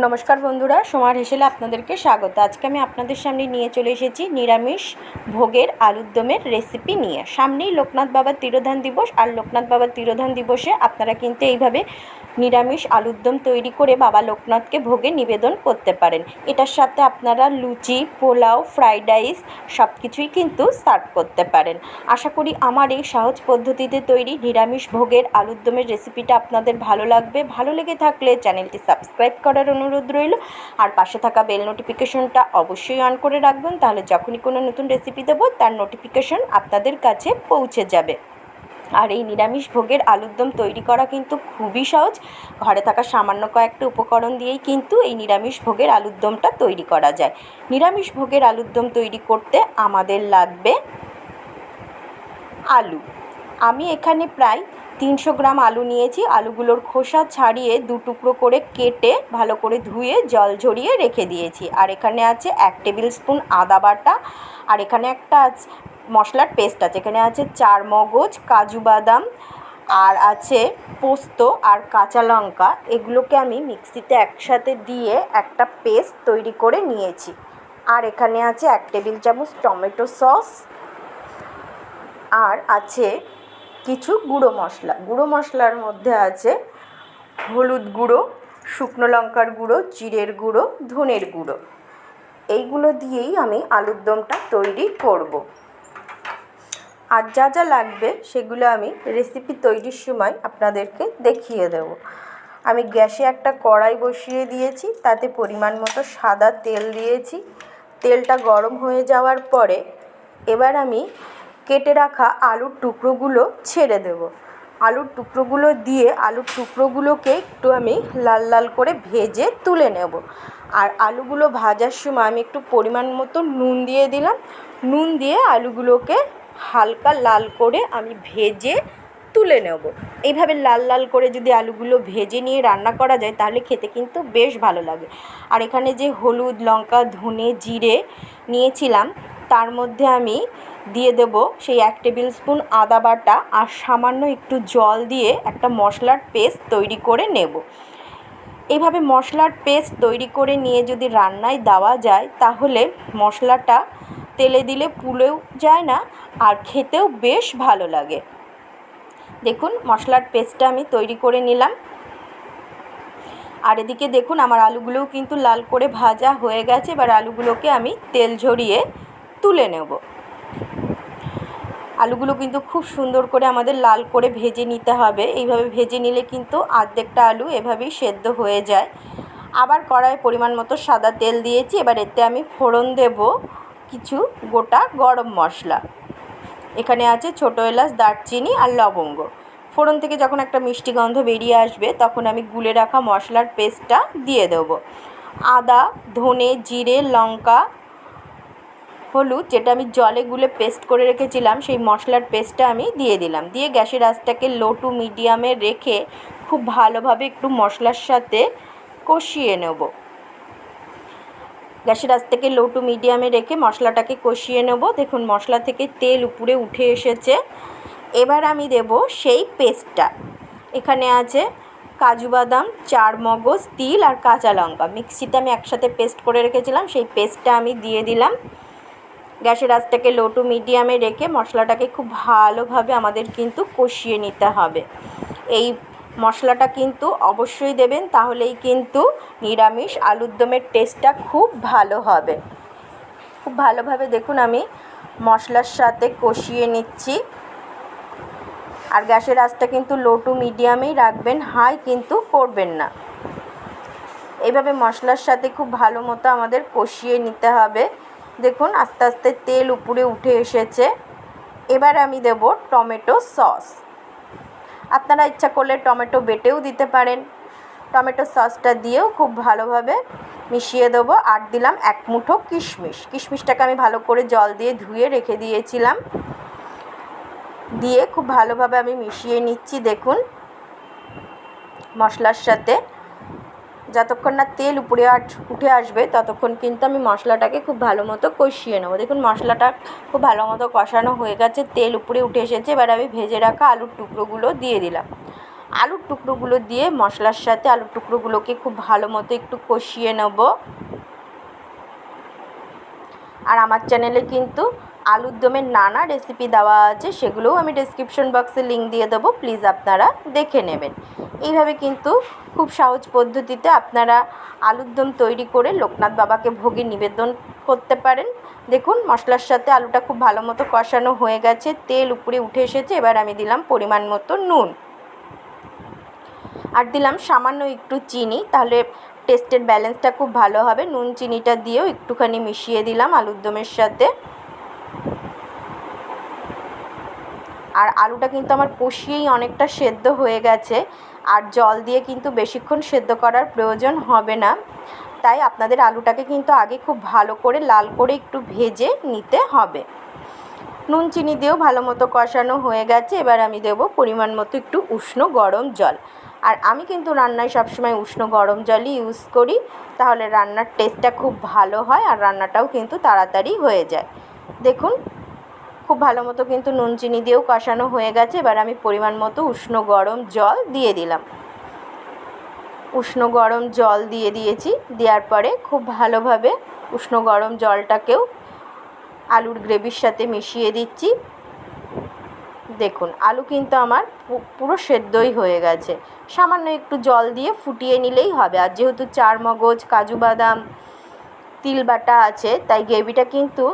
নমস্কার বন্ধুরা, সোমার হেসেলে আপনাদেরকে স্বাগত। আজকে আমি আপনাদের সামনে নিয়ে চলে এসেছি নিরামিষ ভোগের আলুর দমের রেসিপি নিয়ে। সামনেই লোকনাথ বাবার তিরোধান দিবস, আর লোকনাথ বাবার তিরোধান দিবসে আপনারা কিন্তু এইভাবে নিরামিষ আলুর দম তৈরি করে বাবা লোকনাথকে ভোগে নিবেদন করতে পারেন। এটার সাথে আপনারা লুচি, পোলাও ফ্রাইড রাইস সব কিছুই কিন্তু সার্ভ করতে পারেন। আশা করি আমার এই সহজ পদ্ধতিতে তৈরি নিরামিষ ভোগের আলুর দমের রেসিপিটা আপনাদের ভালো লাগবে। ভালো লেগে থাকলে চ্যানেলটি সাবস্ক্রাইব করার রইল। আর পাশে থাকা বেল নোটিফিকেশনটা অবশ্যই অন করে রাখবেন, তাহলে যখনই কোনো নতুন রেসিপি দেবো, তার নোটিফিকেশন আপনাদের কাছে পৌঁছে যাবে। আর এই নিরামিষ ভোগের আলুর দম তৈরি করা কিন্তু খুবই সহজ। ঘরে থাকা সামান্য কয়েকটা উপকরণ দিয়েই কিন্তু এই নিরামিষ ভোগের আলুর দমটা তৈরি করা যায়। নিরামিষ ভোগের আলুর দম তৈরি করতে আমাদের লাগবে আলু। আমি এখানে প্রায় তিনশো গ্রাম আলু নিয়েছি। আলুগুলোর খোসা ছাড়িয়ে দু টুকরো করে কেটে ভালো করে ধুয়ে জল ঝরিয়ে রেখে দিয়েছি। আর এখানে আছে এক টেবিল স্পুন আদা বাটা। আর এখানে একটা আছে মশলার পেস্ট আছে। এখানে আছে চার মগজ, কাজু বাদাম, আর আছে পোস্ত আর কাঁচা লঙ্কা। এগুলোকে আমি মিক্সিতে একসাথে দিয়ে একটা পেস্ট তৈরি করে নিয়েছি। আর এখানে আছে এক টেবিল চামচ টমেটো সস। আর আছে কিছু গুঁড়ো মশলা। গুঁড়ো মশলার মধ্যে আছে হলুদ গুঁড়ো, শুকনো লঙ্কার গুঁড়ো, জিরের গুঁড়ো, ধনের গুঁড়ো। এইগুলো দিয়েই আমি আলুর দমটা তৈরি করব। আর যা যা লাগবে সেগুলো আমি রেসিপি তৈরির সময় আপনাদেরকে দেখিয়ে দেব। আমি গ্যাসে একটা কড়াই বসিয়ে দিয়েছি, তাতে পরিমাণ মতো সাদা তেল দিয়েছি। তেলটা গরম হয়ে যাওয়ার পরে এবার আমি কেটে রাখা আলুর টুকরোগুলো ছেড়ে দেব। আলুর টুকরোগুলো দিয়ে আলুর টুকরোগুলোকে একটু আমি লাল লাল করে ভেজে তুলে নেব। আর আলুগুলো ভাজার সময় আমি একটু পরিমাণ মতো নুন দিয়ে দিলাম। নুন দিয়ে আলুগুলোকে হালকা লাল করে আমি ভেজে তুলে নেব। এইভাবে লাল লাল করে যদি আলুগুলো ভেজে নিয়ে রান্না করা যায়, তাহলে খেতে কিন্তু বেশ ভালো লাগে। আর এখানে যে হলুদ, লঙ্কা, ধনে, জিরে নিয়েছিলাম তার মধ্যে আমি দিয়ে দেব সেই এক টেবিল স্পুন আদা বাটা আর সামান্য একটু জল দিয়ে একটা মশলার পেস্ট তৈরি করে নেব। এইভাবে মশলার পেস্ট তৈরি করে নিয়ে যদি রান্নায় দেওয়া যায়, তাহলে মশলাটা তেলে দিলে পুলেও যায় না আর খেতেও বেশ ভালো লাগে। দেখুন, মশলার পেস্টটা আমি তৈরি করে নিলাম। আর এদিকে দেখুন, আমার আলুগুলোও কিন্তু লাল করে ভাজা হয়ে গেছে। এবার আলুগুলোকে আমি তেল ঝরিয়ে তুলে নেব। আলুগুলো কিন্তু খুব সুন্দর করে আমাদের লাল করে ভেজে নিতে হবে। এইভাবে ভেজে নিলে কিন্তু আর্ধেকটা আলু এভাবেই সেদ্ধ হয়ে যায়। আবার কড়াই পরিমাণ মতো সাদা তেল দিয়েছি। এবার এতে আমি ফোড়ন দেব কিছু গোটা গরম মশলা। এখানে আছে ছোটো এলাচ, দারচিনি আর লবঙ্গ। ফোড়ন থেকে যখন একটা মিষ্টি গন্ধ বেরিয়ে আসবে, তখন আমি গুলে রাখা মশলার পেস্টটা দিয়ে দেবো। আদা, ধনে, জিরে, লঙ্কা হলুদ, যেটা আমি জলে গুলে পেস্ট করে রেখেছিলাম, সেই মশলার পেস্টটা আমি দিয়ে দিলাম। দিয়ে গ্যাসের আঁচটাকে লো টু মিডিয়ামে রেখে খুব ভালোভাবে একটু মশলার সাথে কষিয়ে নেব। গ্যাসের আঁচ থেকে লো টু মিডিয়ামে রেখে মশলাটাকে কষিয়ে নেব। দেখুন, মশলা থেকে তেল উপরে উঠে এসেছে। এবার আমি দেব সেই পেস্টটা এখানে আছে কাজু বাদাম, চার মগজ, তিল আর কাঁচা লঙ্কা। মিক্সিতে আমি একসাথে পেস্ট করে রেখেছিলাম, সেই পেস্টটা আমি দিয়ে দিলাম। গ্যাসের আঁচটাকে লো টু মিডিয়ামে রেখে মশলাটাকে খুব ভালোভাবে আমাদের কিন্তু কষিয়ে নিতে হবে। এই মশলাটা কিন্তু অবশ্যই দেবেন, তাহলেই কিন্তু নিরামিষ আলুর দমের টেস্টটা খুব ভালো হবে। খুব ভালোভাবে দেখুন আমি মশলার সাথে কষিয়ে নিচ্ছি। আর গ্যাসের আঁচটা কিন্তু লো টু মিডিয়ামেই রাখবেন হাই কিন্তু করবেন না। এইভাবে মশলার সাথে খুব ভালো মতো আমাদের কষিয়ে নিতে হবে। দেখুন, আস্তে আস্তে তেল উপরে উঠে এসেছে। এবার আমি দেব টমেটো সস। আপনারা ইচ্ছা করলে টমেটো বেটেও দিতে পারেন। টমেটো সসটা দিয়েও খুব ভালোভাবে মিশিয়ে দেবো। আর দিলাম এক মুঠো কিশমিশ। কিশমিশটাকে আমি ভালো করে জল দিয়ে ধুয়ে রেখে দিয়েছিলাম। দিয়ে খুব ভালোভাবে আমি মিশিয়ে নিচ্ছি, দেখুন। মশলার সাথে। যতক্ষণ না তেল উপরে উঠে আসবে, ততক্ষণ কিন্তু আমি মশলাটাকে খুব ভালো মতো কষিয়ে নেব। দেখুন, মশলাটা খুব ভালো মতো কষানো হয়ে গেছে, তেল উপরে উঠে এসেছে। এবার আমি ভেজে রাখা আলুর টুকরোগুলো দিয়ে দিলাম। আলুর টুকরোগুলো দিয়ে মশলার সাথে আলুর টুকরোগুলোকে খুব ভালো মতো একটু কষিয়ে নেব। আর আমার চ্যানেলে কিন্তু আলুর দমের নানা রেসিপি দেওয়া আছে, সেগুলোও আমি ডিসক্রিপশন বক্সে লিঙ্ক দিয়ে দেবো। প্লিজ আপনারা দেখে নেবেন। এইভাবে কিন্তু খুব সহজ পদ্ধতিতে আপনারা আলুর দম তৈরি করে লোকনাথ বাবাকে ভোগে নিবেদন করতে পারেন। দেখুন, মশলার সাথে আলুটা খুব ভালো মতো কষানো হয়ে গেছে, তেল উপরে উঠে এসেছে, এবার আমি দিলাম পরিমাণ মতো নুন। আর দিলাম সামান্য একটু চিনি, তাহলে টেস্টের ব্যালেন্সটা খুব ভালো হবে। নুন, চিনিটা দিয়েও একটুখানি মিশিয়ে দিলাম আলুর দমের সাথে। আর আলুটা কিন্তু আমার কষিয়েই অনেকটা সেদ্ধ হয়ে গেছে। আর জল দিয়ে কিন্তু বেশিক্ষণ সেদ্ধ করার প্রয়োজন হবে না। তাই আপনাদের আলুটাকে কিন্তু আগে খুব ভালো করে লাল করে একটু ভেজে নিতে হবে। নুন, চিনি দিয়েও ভালো মতো কষানো হয়ে গেছে। এবার আমি দেবো পরিমাণ মতো একটু উষ্ণ গরম জল। আর আমি কিন্তু রান্নায় সবসময় উষ্ণ গরম জলই ইউজ করি। তাহলে রান্নার টেস্টটা খুব ভালো হয় আর রান্নাটাও কিন্তু তাড়াতাড়ি হয়ে যায়। দেখুন খুব ভালো মতো কিন্তু নুন চিনি দিয়েও কষানো হয়ে গেছে। এবার আমি পরিমাণ মতো উষ্ণ গরম জল দিয়ে দিলাম। উষ্ণ গরম জল দিয়ে দিয়েছি। দেওয়ার পরে খুব ভালোভাবে উষ্ণ গরম জলটাকেও আলুর গ্রেভির সাথে মিশিয়ে দিচ্ছি। দেখুন, আলু কিন্তু আমার পুরো সেদ্ধই হয়ে গেছে। সামান্য একটু জল দিয়ে ফুটিয়ে নিলেই হবে। আর যেহেতু চার মগজ কাজু বাদাম তিল বাটা আছে, তাই গ্রেভিটা কিন্তু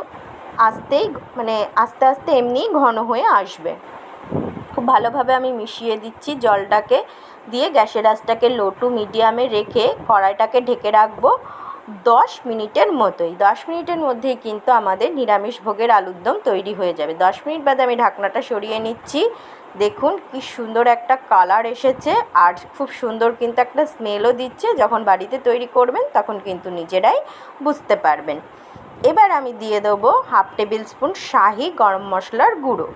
আস্তেই মানে আস্তে আস্তে এমনিই ঘন হয়ে আসবে। খুব ভালোভাবে আমি মিশিয়ে দিচ্ছি জলটাকে, দিয়ে গ্যাসের আঁচটাকে লো টু মিডিয়ামে রেখে কড়াইটাকে ঢেকে রাখব দশ মিনিটের মতোই। দশ মিনিটের মধ্যেই কিন্তু আমাদের নিরামিষ ভোগের আলুর দম তৈরি হয়ে যাবে। দশ মিনিট বাদে আমি ঢাকনাটা সরিয়ে নিচ্ছি। দেখুন কি সুন্দর একটা কালার এসেছে আর খুব সুন্দর কিন্তু একটা স্মেলও দিচ্ছে। যখন বাড়িতে তৈরি করবেন তখন কিন্তু নিজেরাই বুঝতে পারবেন। এবার আমি দিয়ে দেবো হাফ টেবিল স্পুন শাহি গরম মশলার গুঁড়ো।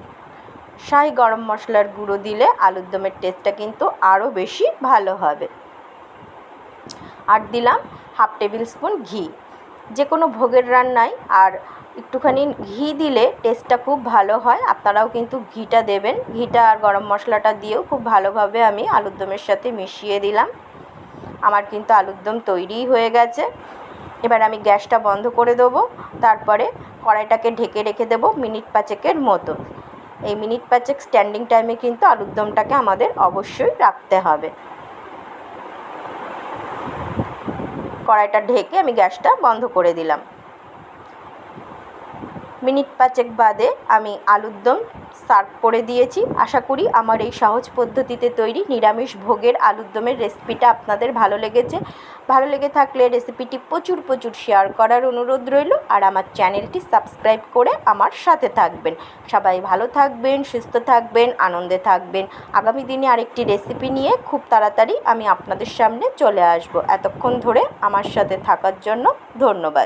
শাহি গরম মশলার গুঁড়ো দিলে আলুর দমের টেস্টটা কিন্তু আরও বেশি ভালো হবে। আর দিলাম হাফ টেবিল স্পুন ঘি। যে কোনো ভোগের রান্নায় আর একটুখানি ঘি দিলে টেস্টটা খুব ভালো হয়, আপনারাও কিন্তু ঘিটা দেবেন। ঘিটা আর গরম মশলাটা দিয়েও খুব ভালোভাবে আমি আলুর দমের সাথে মিশিয়ে দিলাম। আমার কিন্তু আলুর দম তৈরিই হয়ে গেছে। এবার আমি গ্যাসটা বন্ধ করে দেবো, তারপরে কড়াইটাকে ঢেকে রেখে দেবো মিনিট পাঁচেকের মতো। এই মিনিট পাঁচেক স্ট্যান্ডিং টাইমে কিন্তু আলুর দমটাকে আমাদের অবশ্যই রাখতে হবে। কড়াইটা ঢেকে আমি গ্যাসটা বন্ধ করে দিলাম। মিনিট পাঁচেক বাদে আমি আলুর দম সার্ভ করে দিয়েছি। আশা করি আমার এই সহজ পদ্ধতিতে তৈরি নিরামিষ ভোগের আলুর দমের রেসিপিটা আপনাদের ভালো লেগেছে। ভালো লেগে থাকলে রেসিপিটি প্রচুর প্রচুর শেয়ার করার অনুরোধ রইল আর আমার চ্যানেলটি সাবস্ক্রাইব করে আমার সাথে থাকবেন। সবাই ভালো থাকবেন, সুস্থ থাকবেন, আনন্দে থাকবেন। আগামী দিনে আরেকটি রেসিপি নিয়ে খুব তাড়াতাড়ি আমি আপনাদের সামনে চলে আসব। এতক্ষণ ধরে আমার সাথে থাকার জন্য ধন্যবাদ।